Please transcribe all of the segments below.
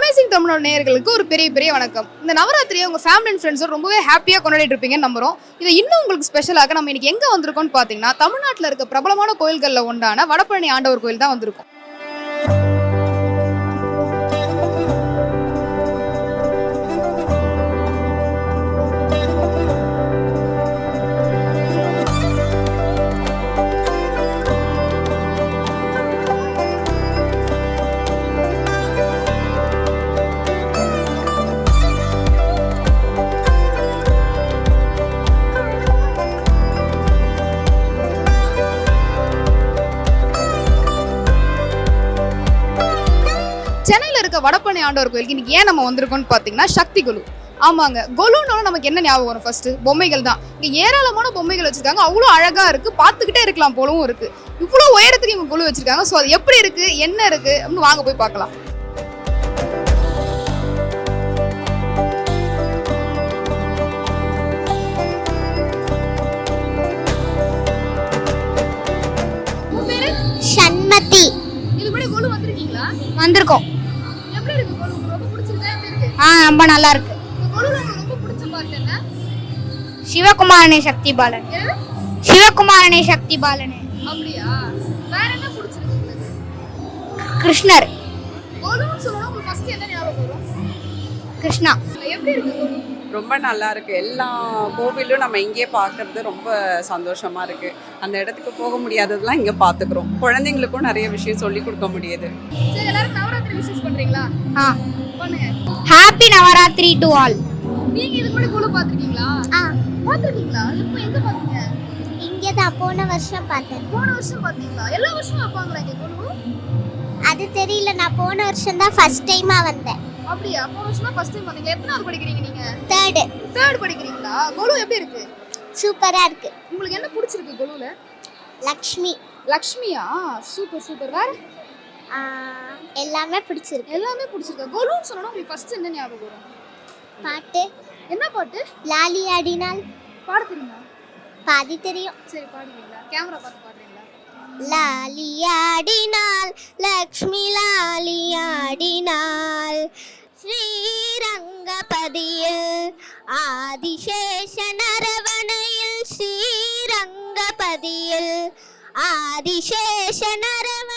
Amazing தமிழோட நேயர்களுக்கு ஒரு பெரிய பெரிய வணக்கம். இந்த நவராத்திரியை உங்கள் ஃபேமிலி அண்ட் ஃப்ரெண்ட்ஸோட ரொம்பவே ஹாப்பியாக கொண்டாடிட்டு இருப்பீங்கன்னு நம்புறோம். இதை இன்னும் உங்களுக்கு ஸ்பெஷலாக நம்ம இன்னைக்கு எங்கே வந்திருக்கோம்னு பார்த்தீங்கன்னா தமிழ்நாட்டில் இருக்க பிரபலமான கோயில்களில் ஒன்றான வடபழனி ஆண்டவர் கோயில் தான் வந்திருக்கோம். இருக்க ஆண்டவர் கோயிலுக்கு இன்னைக்கு ஏன் நம்ம வந்திருக்கோம்னு பார்த்தீங்கன்னா சக்தி குழு. ஆமாங்க. கொலுன்னு நமக்கு என்ன ஞாபகம் வரும் ஃபர்ஸ்ட் பொம்மைகள் தான். இங்கே ஏராளமான பொம்மைகள் வச்சிருக்காங்க. அவ்வளோ அழகா இருக்கு. பார்த்துக்கிட்டே இருக்கலாம் போலவும் இருக்கு. இவ்வளோ உயரத்துக்கு இவங்க குழு வச்சிருக்காங்க. ஸோ அது எப்படி இருக்கு? என்ன இருக்கு? அப்படின்னு வாங்க போய் பார்க்கலாம். நல்லா இருக்கு சிவகுமாரனே சக்தி பாலன்? சிவகுமாரனே சக்தி பாலனே. அப்படியா? வேற என்ன பிடிச்சிருக்கு உங்களுக்கு? கிருஷ்ணர். கிருஷ்ணா. ரொம்ப நல்லா இருக்கு எல்லா கோவிலும் நம்ம இங்கேயே பார்க்கறது ரொம்ப சந்தோஷமா இருக்கு. அந்த இடத்துக்கு போக முடியாததெல்லாம் இங்க பார்த்துக்கிறோம். குழந்தைங்களுக்கும் நிறைய விஷயம் சொல்லி கொடுக்க முடியுது. சரி எல்லாரும் நவராத்திரி விஷஸ் பண்றீங்களா? ஆ. பண்ணுங்க. ஹாப்பி நவராத்திரி டு ஆல் நீங்க இதுக்கு முன்னாடி கொலு பாத்திருக்கீங்களா ஆ. பாத்திருக்கீங்களா இப்போ எங்க பாத்தீங்க இங்கே தான் போன வருஷம் பார்த்தேன். போன வருஷம் பாத்தீங்களா எல்லா வருஷமும் வைப்பாங்களா இங்க கொலு அது தெரியல. நான் போன வருஷம் தான் ஃபர்ஸ்ட் டைமா வந்தேன். அப்படியா? போன வருஷம் தான் ஃபர்ஸ்ட் டைம் பாத்தீங்க எத்தனாவது படிக்கிறீங்க நீங்க? தேர்டு தேர்ட் படிக்கிறீங்களா? கொலு எப்படி இருக்கு? சூப்பரா இருக்கு. உங்களுக்கு என்ன பிடிச்சிருக்கு கொலுல? லக்ஷ்மி. லக்ஷ்மியா? Super super. வேற? எல்லாமே பிடிச்சிருக்கு. எல்லாமே பிடிச்சிருக்கு. கொலுன்னு சொன்னா உங்களுக்கு ஃபர்ஸ்ட் என்ன ஞாபகம் வரும்? பாட்டு. என்ன பாட்டு? லாலி ஆடினால். பாட தெரியுமா? பாதி தெரியும். சரி பாடுவீங்களா? கேமரா பார்த்து பாடுறீங்களா? லாலி ஆடினாள் லக்ஷ்மி லாலி ஆடினாள் ஸ்ரீரங்கபதியில் ஆதிசேஷ நரவணையில் ஸ்ரீரங்கபதியில் ஆதிசேஷ நரவணையில்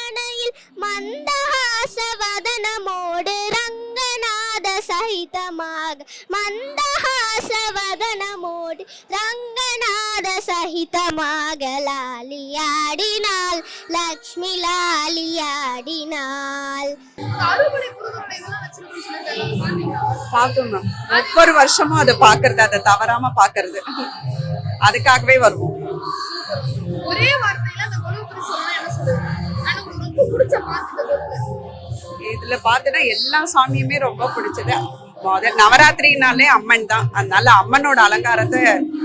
மந்தஹாசவதனமோடு ரங்கநாத லாலியாடினாள் மந்தஹாசவதனமோடு ரங்கநாத இதெல்லாம் வச்சிருக்கோம்னு சொல்லிட்டு பாத்தீங்களா பார்த்தோம் மேம் ஒவ்வொரு வருஷமும் அதை பார்க்கறது அதை தவறாம பார்க்கறது. அதுக்காகவே வருவோம். இதுல பார்த்தோன்னா எல்லா சாமியுமே ரொம்ப பிடிச்சது. முதல் நவராத்திரினாலே அம்மன் தான். அதனால அம்மனோட அலங்காரத்தை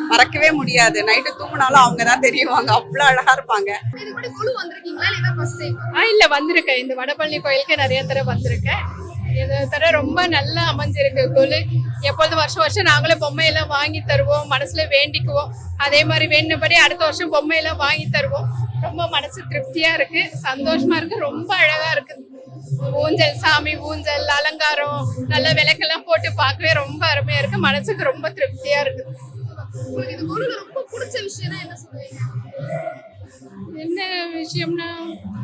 மறக்கவே முடியாது. நைட்டு தூங்கினாலும் அவங்க தான் தெரியுவாங்க. அவ்வளோ அழகா இருப்பாங்க. ஆ? இல்ல வந்திருக்கேன். இந்த வடபழனி கோயிலுக்கு நிறைய தடவை வந்திருக்கேன். இந்த தடவை ரொம்ப நல்லா அமைஞ்சிருக்கு கொலு எப்பொழுதும் வருஷம் வருஷம் நாங்களே பொம்மையெல்லாம் வாங்கி தருவோம். மனசுல வேண்டிக்குவோம். அதே மாதிரி வேண்டினபடி அடுத்த வருஷம் பொம்மையெல்லாம் வாங்கி தருவோம். ரொம்ப மனசு திருப்தியா இருக்கு. சந்தோஷமா இருக்கு. ரொம்ப அழகா இருக்கு. ஊஞ்சல் சாமி ஊஞ்சல் அலங்காரம் நல்ல விளக்கெல்லாம் போட்டு பார்க்கவே ரொம்ப அருமையா இருக்கு. மனசுக்கு ரொம்ப திருப்தியா இருக்கு. ரொம்ப பிடிச்ச விஷயம்னா என்ன சொல்லுவீங்க? என்ன விஷயம்னா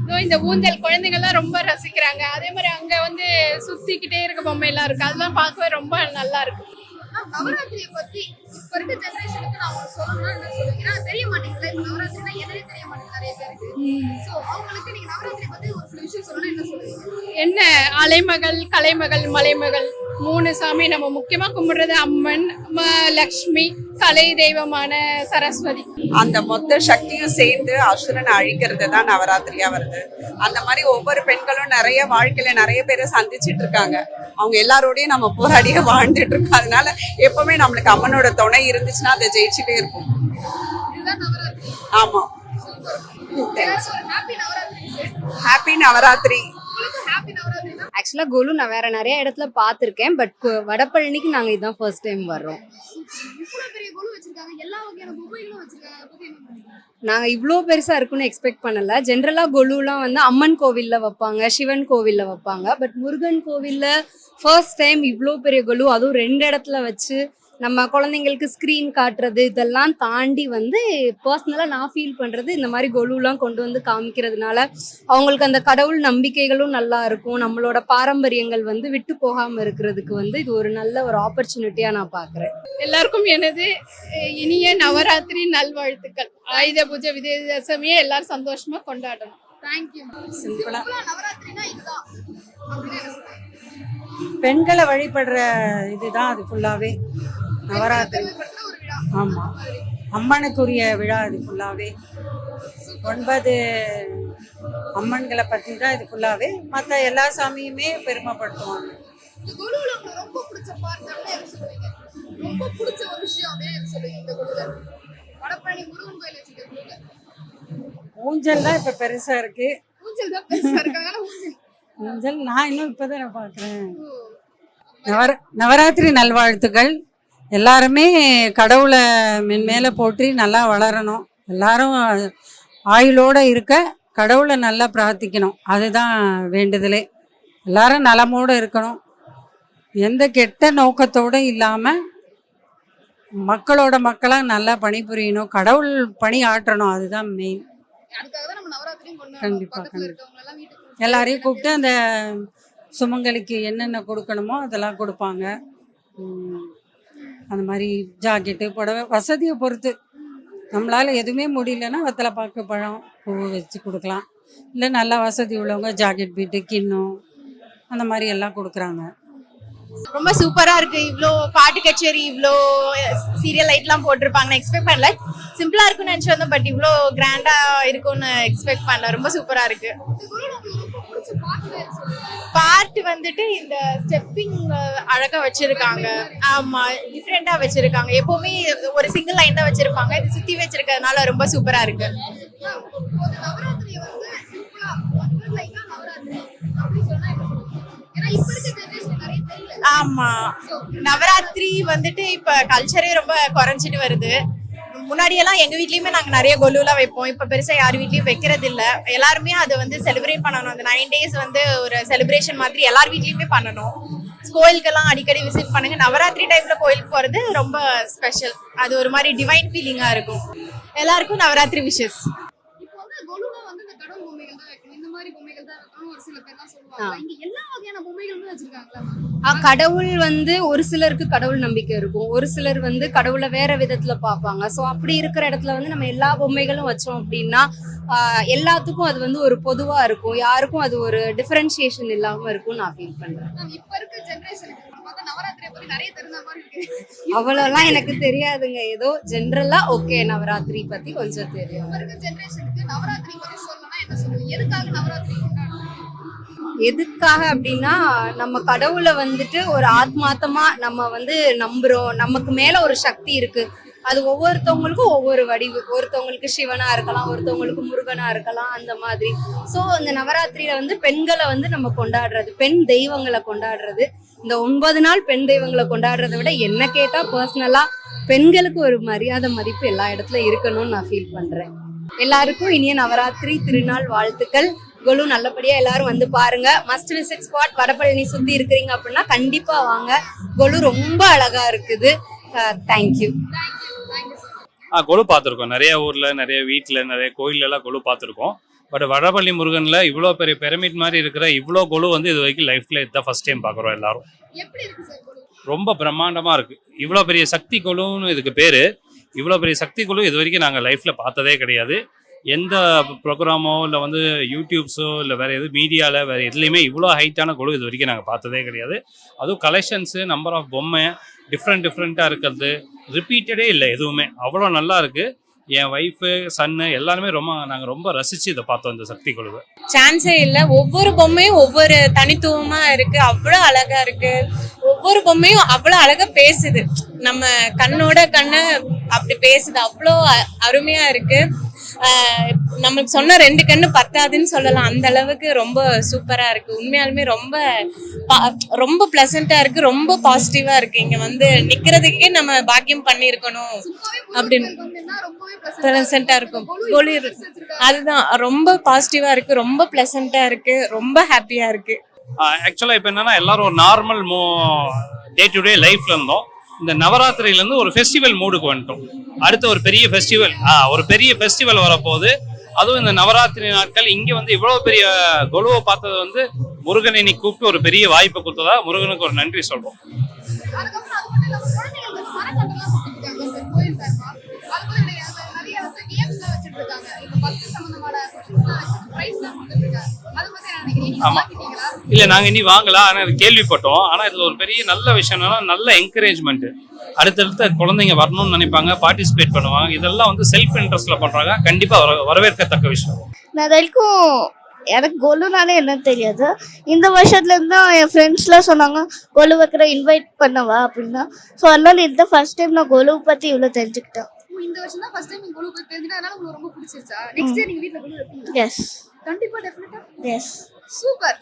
இதோ இந்த ஊஞ்சல் குழந்தைங்கள்லாம் ரொம்ப ரசிக்கிறாங்க. அதே மாதிரி அங்க வந்து சுத்திக்கிட்டே இருக்க பொம்மை எல்லாம் இருக்கு. அதெல்லாம் பார்க்கவே ரொம்ப நல்லா இருக்கு. ஆனா, நவராத்திரியை பத்தி இப்ப இருக்க ஜெனரேஷனுக்கு நான் உங்களுக்கு சொல்லணும்னா என்ன சொல்லுவீங்க ஏன்னா தெரிய மாட்டேங்குது. நவராத்திரினா என்னன்னே தெரிய மாட்டேங்குது நிறைய பேருக்கு. சோ அவங்களுக்கு நீங்க நவராத்திரி பத்தி ஒரு சில விஷயம் சொல்லணும்னா என்ன சொல்லுவீங்க? என்ன? அலைமகள் கலைமகள் மலைமகள். மூணு சாமி நம்ம முக்கியமா கும்பிடுறது அம்மன் லக்ஷ்மி கலை தெய்வமான சரஸ்வதி. அந்த மொத்த சக்தியும் சேர்ந்து அசுரனை அழிக்கிறது தான் நவராத்திரியா வருது. அந்த மாதிரி ஒவ்வொரு பெண்களும் நிறைய வாழ்க்கையில நிறைய பேரை சந்திச்சிட்டு இருக்காங்க. அவங்க எல்லாரோடையும் நம்ம போராடியே வாழ்ந்துட்டு இருக்கோம். அதனால எப்பவுமே நம்மளுக்கு அம்மனோட துணை இருந்துச்சுன்னா அதை ஜெயிச்சுட்டே இருக்கும் ஆமா. ஹாப்பி நவராத்திரி. ஆக்சுவலாக கோலு நான் வேற நிறைய இடத்துல பார்த்துருக்கேன். பட் வடபழனிக்கு நாங்கள் இதுதான் ஃபர்ஸ்ட் டைம் வர்றோம். நாங்கள் இவ்வளோ பெருசாக இருக்குன்னு எக்ஸ்பெக்ட் பண்ணல. ஜென்ரலாக கொலுலாம் வந்து அம்மன் கோவிலில் வைப்பாங்க சிவன் கோவிலில் வைப்பாங்க. பட் முருகன் கோவிலில் ஃபர்ஸ்ட் டைம் இவ்வளோ பெரிய கொலு அதுவும் ரெண்டு இடத்துல வச்சு நம்ம குழந்தைங்களுக்கு ஸ்க்ரீன் காட்டுறது இதெல்லாம் தாண்டி வந்து பர்சனலாக நான் ஃபீல் பண்ணுறது இந்த மாதிரி கொலுலாம் கொண்டு வந்து காமிக்கிறதுனால அவங்களுக்கு அந்த கடவுள் நம்பிக்கைகளும் நல்லா இருக்கும். நம்மளோட பாரம்பரியங்கள் வந்து விட்டு போகாமல் இருக்கிறதுக்கு வந்து இது ஒரு நல்ல ஒரு ஆப்பர்ச்சுனிட்டியாக நான் பார்க்குறேன். எல்லாருக்கும் எனது இனிய நவராத்திரி நல்வாழ்த்துக்கள். ஆயுத பூஜை விஜயதசமியை எல்லாரும் சந்தோஷமா கொண்டாடணும். தேங்க்யூ சிம்பிளா நவராத்திரினா இதுதான்? பெண்களை வழிபடுற இதுதான் அது ஃபுல்லாவே நவராத்திரி. பெருமைப்படுத்துற ஒரு விழா ஆமா. அம்மனுக்குரிய விழா இது ஃபுல்லாவே ஒன்பது அம்மன்களை பத்தி தான் இது ஃபுல்லாவே மற்ற எல்லா சாமியுமே பெருமைப்படுத்துவாங்க. ஊஞ்சல் தான் இப்ப பெருசா இருக்கு. ஊஞ்சல் நான் இன்னும் இப்பதான் பாக்குறேன் நவர நவராத்திரி நல்வாழ்த்துக்கள். எல்லாருமே கடவுளை மென்மேலே போற்றி நல்லா வளரணும். எல்லாரும் ஆயுளோட இருக்க கடவுளை நல்லா பிரார்த்திக்கணும். அதுதான் வேண்டுதலே. எல்லாரும் நலமோடு இருக்கணும். எந்த கெட்ட நோக்கத்தோட இல்லாமல் மக்களோட மக்களாக நல்லா பணிபுரியணும். கடவுள் பணி ஆற்றணும். அதுதான் மெயின் கண்டிப்பாக கண்டிப்பாக கூப்பிட்டு எல்லாரையும் கூப்பிட்டு அந்த சுமங்கலிக்கு என்னென்ன கொடுக்கணுமோ அதெல்லாம் கொடுப்பாங்க. அந்த மாதிரி ஜாக்கெட்டு புடவை வசதியை பொறுத்து. நம்மளால எதுவுமே முடியலன்னா வெத்தலை பாக்கு பழம் பூ வச்சு கொடுக்கலாம். இல்லை நல்ல வசதி உள்ளவங்க ஜாக்கெட் பீட்டு கிண்ணம் அந்த மாதிரி எல்லாம் கொடுக்குறாங்க. ரொம்ப சூப்பராக இருக்கு. இவ்வளோ பாட்டு கச்சேரி இவ்வளோ சீரியல் லைட்லாம் போட்டிருப்பாங்க எக்ஸ்பெக்ட் பண்ணல. சிம்பிளாக இருக்கும்னு நினச்சி வந்தோம் பட் இவ்வளோ கிராண்டாக இருக்கும்னு எக்ஸ்பெக்ட் பண்ணல. ரொம்ப சூப்பராக இருக்கு. பார்ட் வந்துட்டு இந்த ஸ்டெப்பிங் அழகா வச்சிருக்காங்க. ஆமா டிஃப்ரெண்டா வச்சிருக்காங்க. எப்பவுமே ஒரு சிங்கிள் லைன் தான் வச்சிருப்பாங்க. இது சுத்தி வச்சிருக்கிறதுனால ரொம்ப சூப்பரா இருக்கு. நவராத்திரி ஆமா. நவராத்திரி வந்துட்டு இப்ப கல்ச்சரே ரொம்ப குறைஞ்சிட்டு வருது. முன்னாடி எல்லாம் எங்க வீட்லயுமே நாங்க நிறைய கொலுலாம் வைப்போம். இப்ப பெருசா யார் வீட்லயும் வைக்கிறது இல்ல எல்லாருமே அதை வந்து செலிப்ரேட் பண்ணணும். அந்த நைன் டேஸ் வந்து ஒரு செலிப்ரேஷன் மாதிரி எல்லார் வீட்லயுமே பண்ணணும். கோயிலுக்கெல்லாம் அடிக்கடி விசிட் பண்ணுங்க. நவராத்திரி டைம்ல கோயிலுக்கு போறது ரொம்ப ஸ்பெஷல் அது ஒரு மாதிரி டிவைன் ஃபீலிங்கா இருக்கும். எல்லாருக்கும் நவராத்திரி விஷஸ் இப்போ வந்து கொலுனா வந்து இந்த கடவுள் பொம்மைகள் தான் வைக்கணும் இந்த மாதிரி பொம்மைகள் தான் வைக்கணும் ஒரு சில பேர்லாம் சொல்லுவாங்க. இங்க எல்லா வகையான பொம்மைகளுமே வச்சிருக்காங்களா ஆ, கடவுள் வந்து ஒரு சிலருக்கு கடவுள் நம்பிக்கை இருக்கும். ஒரு சிலர் வந்து கடவுளை வேற விதத்துல பார்ப்பாங்க. ஸோ அப்படி இருக்கிற இடத்துல வந்து நம்ம எல்லா பொம்மைகளும் வச்சோம் அப்படின்னா எல்லாத்துக்கும் அது வந்து ஒரு பொதுவா இருக்கும். யாருக்கும் அது ஒரு டிஃபரன்சியேஷன் இல்லாம இருக்கும் நான் ஃபீல் பண்றேன். இப்ப இருக்க ஜெனரேஷனுக்கு அவ்வளோலாம் எனக்கு தெரியாதுங்க. ஏதோ ஜென்ரலா ஓகே நவராத்திரி பத்தி கொஞ்சம் தெரியும். நவராத்திரி எதுக்காக நவராத்திரி எதுக்காக அப்படின்னா நம்ம கடவுளை வந்துட்டு ஒரு ஆத்மாத்தமா நம்ம வந்து நம்புறோம். நமக்கு மேல ஒரு சக்தி இருக்கு. அது ஒவ்வொருத்தவங்களுக்கும் ஒவ்வொரு வடிவு. ஒருத்தவங்களுக்கு சிவனா இருக்கலாம் ஒருத்தவங்களுக்கு முருகனா இருக்கலாம் அந்த மாதிரி. ஸோ இந்த நவராத்திரியில வந்து பெண்களை வந்து நம்ம கொண்டாடுறது பெண் தெய்வங்களை கொண்டாடுறது. இந்த ஒன்பது நாள் பெண் தெய்வங்களை கொண்டாடுறதை விட என்ன கேட்டா பர்சனலா பெண்களுக்கு ஒரு மரியாதை மதிப்பு எல்லா இடத்துல இருக்கணும்னு நான் ஃபீல் பண்றேன். எல்லாருக்கும் இனிய நவராத்திரி திருநாள் வாழ்த்துக்கள். கொலு நல்லபடியா எல்லாரும் வந்து பாருங்க. மஸ்ட் விசிட் ஸ்பாட் வடபழனி சுத்தி இருக்கிறீங்க அப்படின்னா கண்டிப்பா வாங்க. கொலு ரொம்ப அழகா இருக்குது. தேங்க்யூ ஆ கொலு பார்த்துருக்கோம். நிறைய ஊரில் நிறைய வீட்டில் நிறைய கோயில்ல எல்லாம் கொலு பார்த்துருக்கோம். பட் வடபள்ளி முருகனில் இவ்வளோ பெரிய பிரமிட் மாதிரி இருக்கிற இவ்வளோ கொலு வந்து இது வரைக்கும் லைஃப்பில் இதுதான் ஃபஸ்ட் டைம் பார்க்குறோம் எல்லாரும். எப்படி இருக்கு சார் கொலு? ரொம்ப பிரம்மாண்டமாக இருக்குது இவ்வளோ பெரிய சக்தி கொலுன்னு இதுக்கு பேர். இவ்வளோ பெரிய சக்தி குழு இது வரைக்கும் நாங்கள் லைஃப்பில் பார்த்ததே கிடையாது. எந்த ப்ரோக்ராமோ இல்லை வந்து யூடியூப்ஸோ இல்லை வேறு எது மீடியாவில் வேறு எதுலேயுமே இவ்வளோ ஹைட்டான குழு இது வரைக்கும் நாங்கள் பார்த்ததே கிடையாது. அதுவும் கலெக்ஷன்ஸு நம்பர் ஆஃப் பொம்மை டிஃப்ரெண்ட் டிஃப்ரெண்ட்டாக இருக்கிறது ரிப்பீட்டடே இல்லை எதுவுமே. அவ்வளோ நல்லா இருக்குது என் ஒய்ஃபு சன்னு எல்லாருமே ரொம்ப நாங்கள் ரொம்ப ரசித்து இதை பார்த்தோம் இந்த சக்தி குழுவை. சான்ஸே இல்லை. ஒவ்வொரு பொம்மையும் ஒவ்வொரு தனித்துவமாக இருக்குது அவ்வளோ அழகாக இருக்குது ஒவ்வொரு பொம்மையும் அவ்வளோ அழகாக பேசுது. நம்ம கண்ணோட கண்ணை அப்படி பேசுது. அவ்வளோ அ- இருக்குது நம்மளுக்கு சொன்ன ரெண்டு கண்ணு பத்தாதுன்னு சொல்லலாம். அந்த அளவுக்கு ரொம்ப சூப்பரா இருக்கு. உண்மையாலுமே ரொம்ப பா- ரொம்ப பிளசண்டா இருக்கு. ரொம்ப பாசிட்டிவா இருக்கு. இங்க வந்து நிக்கிறதுக்கே நம்ம பாக்கியம் பண்ணியிருக்கணும் சும்மாவே அப்படின்னு. ஆ இருக்கும். வச்சிருக்காங்க. அதுதான். ரொம்ப பாசிட்டிவா இருக்கு. ரொம்ப பிளசண்டா இருக்கு. ரொம்ப ஹாப்பியா இருக்கு. ஆக்சுவலாக இப்போ என்னன்னா எல்லாரும் ஒரு நார்மல் மோ டே டு டே லைஃப்ல இருந்தோம். இந்த நவராத்திரியிலேருந்து ஒரு ஃபெஸ்டிவல் மூடுக்கு வந்துட்டோம். அடுத்த ஒரு பெரிய ஃபெஸ்டிவல் ஒரு பெரிய ஃபெஸ்டிவல் வரப்போகுது. அதுவும் இந்த நவராத்திரி நாட்கள் இங்கே வந்து இவ்வளோ பெரிய கொலுவை பார்த்தது வந்து முருகனை இன்னைக்கு கூப்பிட்டு ஒரு பெரிய வாய்ப்பு கொடுத்ததா முருகனுக்கு ஒரு நன்றி சொல்றோம். அதுக்கப்புறம் இல்லை நாங்கள் இனி வாங்கலாம் ஆனால் இது கேள்விப்பட்டோம். ஆனால் இதில் ஒரு பெரிய நல்ல விஷயம் என்னன்னா நல்ல என்கரேஜ்மெண்ட் அடுத்தடுத்த குழந்தைங்க வரணும்னு நினைப்பாங்க பார்ட்டிசிபேட் பண்ணுவாங்க. இதெல்லாம் வந்து செல்ஃப் இன்ட்ரெஸ்ட்ல பண்றாங்க. கண்டிப்பா வர வரவேற்கத்தக்க விஷயம். நான் வரைக்கும் எனக்கு கொலுனாலே என்னன்னு தெரியாது. இந்த வருஷத்துல இருந்து தான் என் ஃப்ரெண்ட்ஸ்லாம் சொன்னாங்க கொலு வைக்கிற இன்வைட் பண்ணவா அப்படின்னா. ஸோ அதனால இந்த ஃபர்ஸ்ட் டைம் நான் கொலு பத்தி இவ்வளோ தெரிஞ்சுக்கிட்டேன். இந்த வருஷம் தான் ஃபர்ஸ்ட் டைம் நீங்க குழு போய் தெரிஞ்சுட்டு அதனால உங்களுக்கு ரொம்ப பிடிச்சிருச்சா? நெக்ஸ்ட் இயர் நீங்க வீட்ல குழு வைப்பீங்க எஸ் கண்டிப்பா டெஃபினட்டா எஸ் சூப்பர்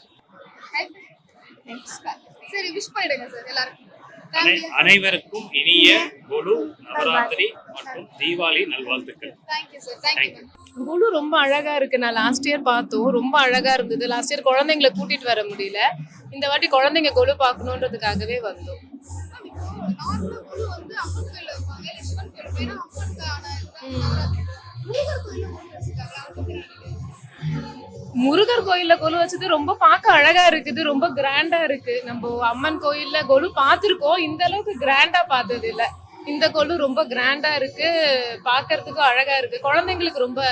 சரி விஷ் பண்ணிடுங்க சார் எல்லாருக்கும். அனை- அனைவருக்கும் இனிய குரு நவராத்திரி மற்றும் தீபாவளி நல்வாழ்த்துக்கள். குழு ரொம்ப அழகா இருக்கு. நான் லாஸ்ட் இயர் பார்த்தோம். ரொம்ப அழகா இருந்தது. லாஸ்ட் இயர் குழந்தைங்களை கூட்டிட்டு வர முடியல. இந்த வாட்டி குழந்தைங்க கொலு பார்க்கணுன்றதுக்காகவே வந்தோம். குழு கோயில் முருகர் கோயில்ல கொலு வச்சது ரொம்ப பார்க்க அழகா இருக்குது ரொம்ப கிராண்டா இருக்கு. நம்ம அம்மன் கோயில்ல கொலு பார்த்துருக்கோம். இந்த அளவுக்கு கிராண்டா பார்த்தது இல்ல. இந்த கொலு ரொம்ப கிராண்டா இருக்கு பாக்குறதுக்கும் அழகா இருக்கு. குழந்தைங்களுக்கு ரொம்ப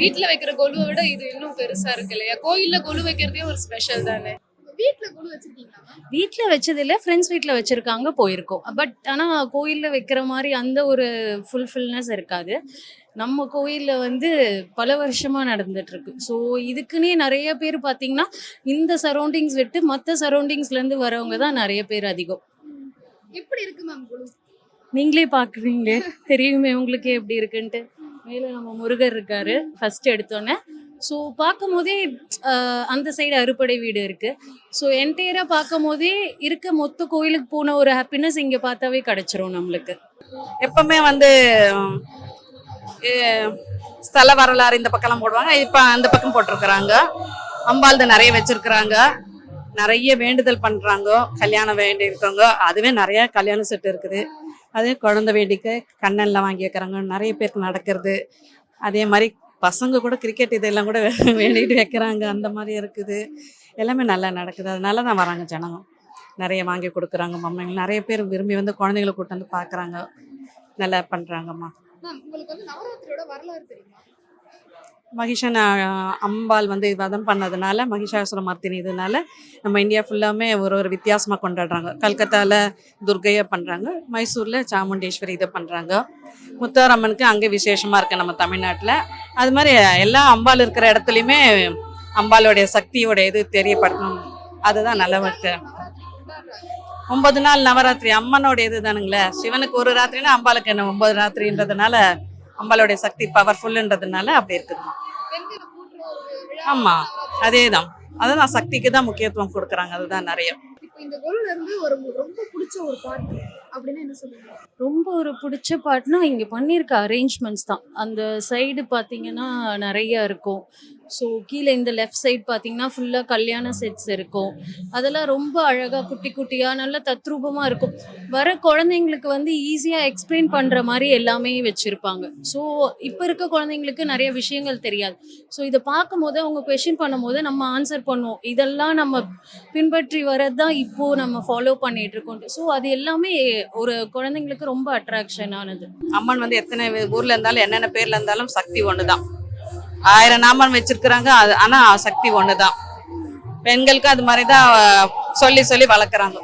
வீட்டுல வைக்கிற கொலுவை விட இது இன்னும் பெருசா இருக்கு இல்லையா? கோயில்ல கொலு வைக்கிறதே ஒரு ஸ்பெஷல் தானே? வீட்டில் குழு வச்சிருக்கீங்களா வீட்டில் வச்சதில்ல ஃப்ரெண்ட்ஸ் வீட்டில் வச்சுருக்காங்க போயிருக்கோம். பட் ஆனால் கோயிலில் வைக்கிற மாதிரி அந்த ஒரு ஃபுல்ஃபில்னஸ் இருக்காது. நம்ம கோயிலில் வந்து பல வருஷமாக நடந்துட்டுருக்கு. ஸோ இதுக்குன்னே நிறைய பேர் பார்த்தீங்கன்னா இந்த சரௌண்டிங்ஸ் விட்டு மற்ற சரௌண்டிங்ஸ்லேருந்து வரவங்க தான் நிறைய பேர் அதிகம். எப்படி இருக்கு மேம் குழு? நீங்களே பார்க்குறீங்களே தெரியுமே உங்களுக்கு எப்படி இருக்குன்ட்டு. மேலே நம்ம முருகர் இருக்காரு ஃபர்ஸ்ட் எடுத்தோன்னே. ஸோ பார்க்கும் போதே அந்த சைடு அறுபடை வீடு இருக்கு. ஸோ என்டையராக பார்க்கும் போதே இருக்க மொத்த கோயிலுக்கு போன ஒரு ஹாப்பினஸ் இங்கே பார்த்தாவே கிடைச்சிரும் நம்மளுக்கு. எப்பவுமே வந்து ஸ்தல வரலாறு இந்த பக்கம்லாம் போடுவாங்க. இப்போ அந்த பக்கம் போட்டிருக்கிறாங்க. அம்பாள்து நிறைய வச்சிருக்கிறாங்க. நிறைய வேண்டுதல் பண்ணுறாங்க கல்யாணம் வேண்டி இருக்கிறவங்க அதுவே நிறைய கல்யாண செட்டு இருக்குது. அதே குழந்தை வேண்டிக்க கண்ணெல்லாம் வாங்கி வைக்கிறாங்க. நிறைய பேருக்கு நடக்கிறது. அதே மாதிரி பசங்க கூட கிரிக்கெட் இதெல்லாம் கூட வேண்டிட்டு வைக்கிறாங்க. அந்த மாதிரி இருக்குது. எல்லாமே நல்லா நடக்குது. அதனால தான் வராங்க ஜனங்க நிறைய வாங்கி கொடுக்குறாங்க. மம்மைங்க நிறைய பேர் விரும்பி வந்து குழந்தைங்களை கூட்டு வந்து பார்க்குறாங்க. நல்லா பண்ணுறாங்கம்மா மேம் உங்களுக்கு வந்து நவராத்திரியோட வரலாறு தெரியுமா? மகிஷன் அம்பாள் வந்து வதம் பண்ணதுனால மகிஷாசுர மர்த்தினி இதனால நம்ம இந்தியா ஃபுல்லாமே ஒரு ஒரு வித்தியாசமாக கொண்டாடுறாங்க. கல்கத்தாவில் துர்கையை பண்ணுறாங்க மைசூரில் சாமுண்டேஸ்வரி இதை பண்ணுறாங்க முத்தாரம்மனுக்கு அங்கே விசேஷமாக இருக்குது நம்ம தமிழ்நாட்டில். அது மாதிரி எல்லா அம்பாள் இருக்கிற இடத்துலையுமே அம்பாளுடைய சக்தியோடைய இது தெரியப்படுத்தணும். அதுதான் நல்லா இருக்குது ஒன்பது நாள் நவராத்திரி அம்மனோட இது தானுங்களே. சிவனுக்கு ஒரு ராத்திரினா அம்பாளுக்கு என்ன ஒன்பது ராத்திரின்றதுனால அம்பாளுடைய சக்தி பவர்ஃபுல்ன்றதுனால அப்படி இருக்குதுமா ஆமாம் அதே தான் அதுதான் சக்திக்கு தான் முக்கியத்துவம் கொடுக்குறாங்க. அதுதான் நிறைய. இப்போ இந்த குழுல இருந்து ஒரு ரொம்ப பிடிச்ச ஒரு பாட்டு. அப்படின்னு என்ன சொல்லுங்க ரொம்ப ஒரு பிடிச்ச பாட்டுனா இங்கே பண்ணியிருக்க அரேஞ்ச்மெண்ட்ஸ் தான். அந்த சைடு பார்த்தீங்கன்னா நிறைய இருக்கும். ஸோ கீழே இந்த லெஃப்ட் சைடு பார்த்தீங்கன்னா ஃபுல்லாக கல்யாண செட்ஸ் இருக்கும். அதெல்லாம் ரொம்ப அழகாக குட்டி குட்டியாக நல்ல தத்ரூபமாக இருக்கும். வர குழந்தைங்களுக்கு வந்து ஈஸியாக எக்ஸ்பிளைன் பண்ணுற மாதிரி எல்லாமே வச்சுருப்பாங்க. ஸோ இப்போ இருக்க குழந்தைங்களுக்கு நிறைய விஷயங்கள் தெரியாது. ஸோ இதை பார்க்கும்போது அவங்க கொஷின் பண்ணும்போது நம்ம ஆன்சர் பண்ணுவோம். இதெல்லாம் நம்ம பின்பற்றி வரது தான் இப்போது நம்ம ஃபாலோ பண்ணிகிட்டு இருக்கோம். ஸோ அது எல்லாமே ஒரு குழந்தைங்களுக்கு ரொம்ப அட்ராக்ஷன் ஆனது. அம்மன் வந்து எத்தனை ஊர்ல இருந்தாலும் என்னென்ன பேர்ல இருந்தாலும் சக்தி ஒண்ணுதான். ஆயிரம் நாமம் வச்சிருக்கிறாங்க அது ஆனா சக்தி ஒண்ணுதான். பெண்களுக்கு அது மாதிரி தான் சொல்லி சொல்லி வளர்க்குறாங்க.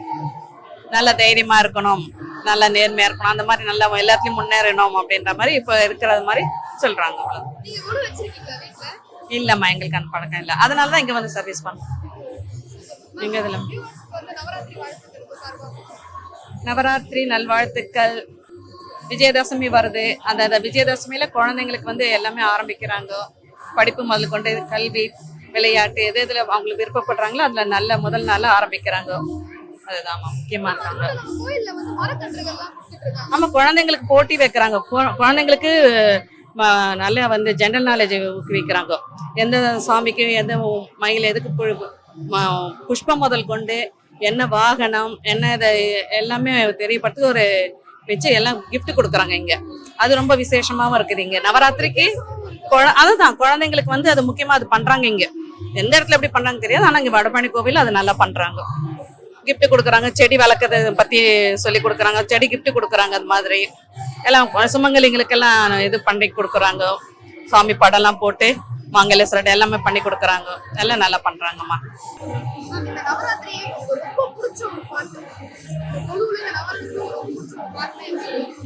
நல்ல தைரியமா இருக்கணும் நல்ல நேர்மையா இருக்கணும் அந்த மாதிரி நல்லா எல்லாத்துலயும் முன்னேறணும் அப்படின்ற மாதிரி இப்போ இருக்கிறது மாதிரி சொல்றாங்க. இல்லம்மா எங்களுக்கு அந்த பழக்கம் இல்லை. அதனால தான் இங்க வந்து சர்வீஸ் பண்ணோம் எங்க இதுல? நவராத்திரி நல்வாழ்த்துக்கள். விஜயதசமி வருது. அந்த அந்த விஜயதசமியில குழந்தைங்களுக்கு வந்து எல்லாமே ஆரம்பிக்கிறாங்க. படிப்பு முதல் கொண்டு கல்வி விளையாட்டு எது எதுல அவங்களுக்கு விருப்பப்படுறாங்களோ அதுல நல்ல முதல் நாள்ல ஆரம்பிக்கிறாங்க. அதுதான் முக்கியமா இருக்காங்க. ஆமாம் ஆமா குழந்தைங்களுக்கு போட்டி வைக்கிறாங்க. கு- குழந்தைங்களுக்கு நல்லா வந்து ஜென்ரல் நாலேஜ் ஊக்குவிக்கிறாங்க. எந்த சாமிக்கு எந்த மயில் எதுக்கு புழு ம- புஷ்பம் முதல் கொண்டு என்ன வாகனம் என்ன இதை எல்லாமே தெரியப்படுத்தி ஒரு வச்சு எல்லாம் கிஃப்ட் கொடுக்குறாங்க இங்க. அது ரொம்ப விசேஷமாவும் இருக்குது இங்க. நவராத்திரிக்கு குழ- அதுதான் குழந்தைங்களுக்கு வந்து அது முக்கியமா அது பண்றாங்க இங்க. எந்த இடத்துல எப்படி பண்றாங்க தெரியாது. ஆனா இங்க வடபழனி கோவில் அது நல்லா பண்றாங்க. கிஃப்ட் கொடுக்குறாங்க. செடி வளர்க்கறத பத்தி சொல்லி கொடுக்குறாங்க. செடி கிஃப்ட் கொடுக்குறாங்க அது மாதிரி. எல்லாம் சுமங்கலிங்களுக்கெல்லாம் இது பண்ணி கொடுக்குறாங்க. சாமி படம்லாம் போட்டு மாங்கல்ய சரடு எல்லாமே பண்ணி கொடுக்குறாங்க. எல்லாம் நல்லா பண்றாங்கம்மா.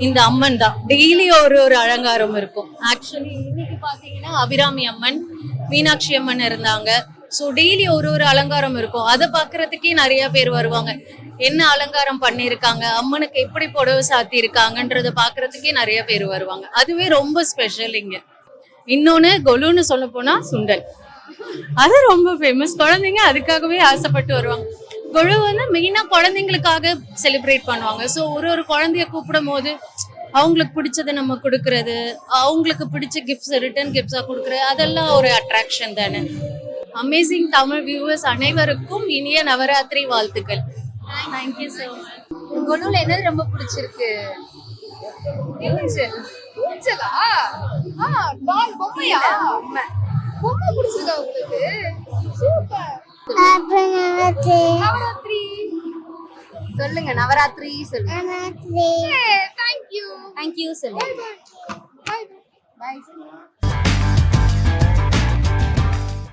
இந்த அம்மன் தான். டெய்லி ஒரு ஒரு அலங்காரம் இருக்கும். ஆக்சுவலி இன்னைக்கு பாத்தீங்கன்னா அபிராமி அம்மன் மீனாட்சி அம்மன் இருந்தாங்க. ஸோ டெய்லி ஒரு ஒரு அலங்காரம் இருக்கும். அதை பார்க்கறதுக்கே நிறைய பேர் வருவாங்க. என்ன அலங்காரம் பண்ணியிருக்காங்க? அம்மனுக்கு எப்படி புடவை சாத்தி இருக்காங்கன்றத பார்க்கறதுக்கே நிறைய பேர் வருவாங்க. அதுவே ரொம்ப ஸ்பெஷல் இங்க. இன்னொன்னு கொலுன்னு சொல்ல போனால் சுண்டல். அது ரொம்ப ஃபேமஸ் குழந்தைங்க அதுக்காகவே ஆசைப்பட்டு வருவாங்க. கொழு வந்து மெயினாக குழந்தைங்களுக்காக செலிப்ரேட் பண்ணுவாங்க. ஸோ ஒரு ஒரு குழந்தைய கூப்பிடும் போது அவங்களுக்கு பிடிச்சதை நம்ம கொடுக்கறது அவங்களுக்கு பிடிச்ச கிஃப்ட்ஸ் ரிட்டர்ன் கிஃப்ட்ஸாக கொடுக்குறது அதெல்லாம் ஒரு அட்ராக்ஷன் தானே. அமேசிங் தமிழ் வியூவர்ஸ் அனைவருக்கும் இனிய நவராத்திரி வாழ்த்துக்கள். தேங்க்யூ ஸோ மச் கொலுவில் என்னது ரொம்ப பிடிச்சிருக்கு? ஊஞ்சலா ஆ டால் பொம்மையா? பொம்மை. பிடிச்சிருக்கா உங்களுக்கு? சூப்பர். நவராத்திரி. சொல்லுங்க நவராத்திரி சொல்லுங்க. தேங்க்யூ தேங்க்யூ சொல்லுங்க. பாய் பாய்